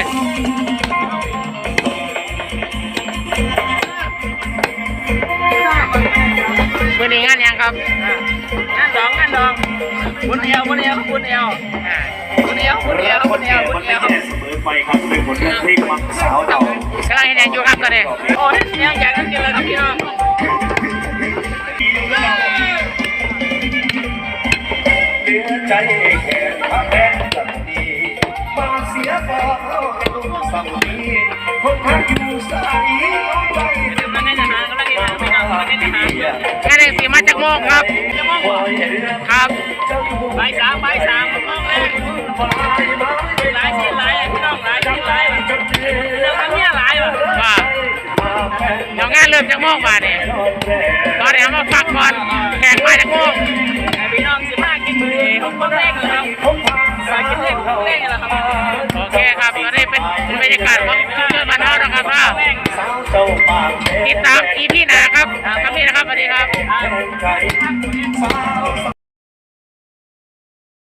เลยมือนี้งานยังครับงานดองงานดองบุญเอวบุญเอวบุญเอวอ่าบุญเอวบุญเอวบุญเอวบุญเอวเสมอไปครับเป็นบทเพลงมังสาวเรากำลังเห็นแดงอยู่ครับตอนนี้โอ้ยยังอยากกินเลยครับพี่น้องเหลือใจแค่พ มาเสียก่อนตุ้มสังนีคนทักอยู่สายเอาไปกำลังให้อาหารกำลังให้อาหารพี่น้องกำลังให้อาหารงานแดงสีมาจากโมงครับจะมงครับใบสามใบสามมองแรกหลายชิ้นหลายพี่น้องหลายชิ้นหลายเรื่องนี้หลายว่ะว่าเดี๋ยวงานเริ่มจากโมงมาเนี่ยตอนนี้เอามาฟักก่อนแขกมาจากโมงพี่น้องสิมากินมือผมคนแรกเลยครับสายกินเล่นคนแรกเลย ครับโอเคครับตอนนี้เป็นบรรยากาศของชุมชนบ้านเฮานะครับว่าติดตามอีพีหน้าครับครับนี่นะครับสวัสดีครับ